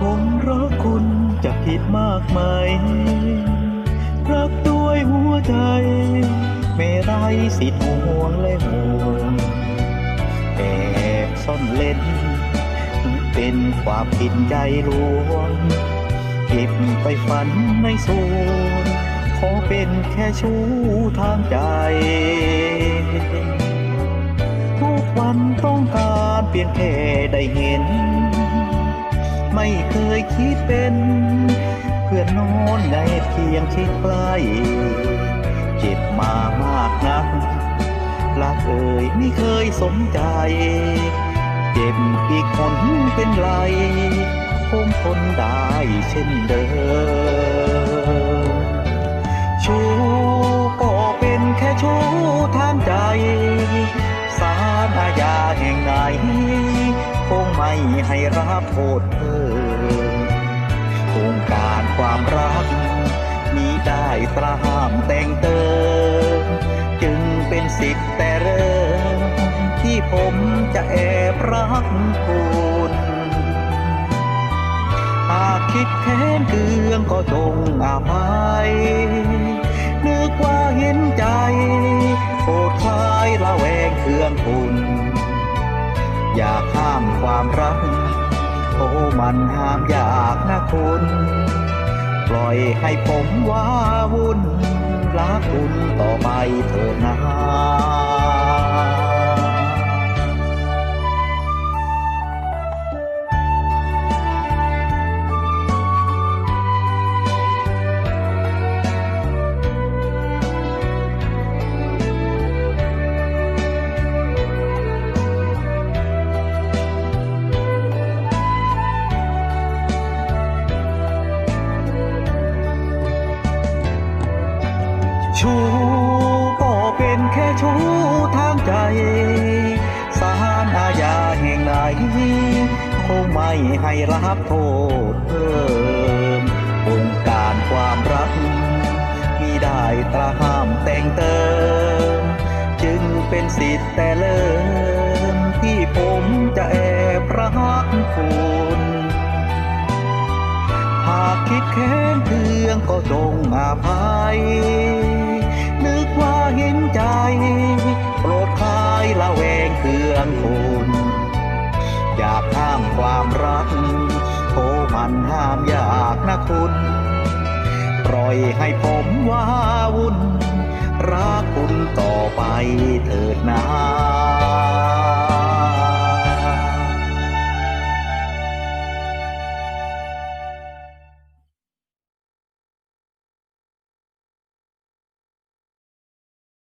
ผมรักคุณจะผิดมากไหมรักด้วยหัวใจ ไม่ไรสิทธิ์ห่วงและห่วงแอบซ่อนเล่น เป็นความผิดใจลวง เก็บไปฝันในสวนขอเป็นแค่ชู้ทางใจ ทุกวันต้องการเพียงแค่ได้เห็น ไม่เคยคิดเป็น เพื่อนนอนในเพียงชิดใกล้เจ็บมามากนักรักเอ่ยไม่เคยสมใจ เจ็บอีกคนเป็นไรคงทนได้เช่นเดิม ญาแห่งไหนคงไม่ให้รับโทษเพิ่มโครงการความรักมีได้ตราห้ามแต่งเติมจึงเป็นสิทธิ์แต่เริ่มที่ผมจะแอบรักคุณหากคิดแค้นเคืองก็จงอาภัยนึกว่าเห็นใจโปรดคลายละแวงเคืองคุณ อยากห้ามความรัก โอ้มันห้ามอยากนะคุณ ปล่อยให้ผมว้าวุ่นรักคุณต่อไปเถิดนะ ชูก็เป็นแค่ชู้ทางใจ สารอาญาแห่งไหนคงไม่ให้รับโทษเพิ่มองค์การความรัก มีได้ตราห้ามแต่งเติม จึงเป็นสิทธิ์แต่เริ่มที่ผมจะแอบรักคุณหากคิดแค้นเคืองก็จงอาภัย ความรักโอ้มันห้ามยากนะคุณ ปล่อยให้ผมว่าวุ่น รักคุณต่อไปเถิดนา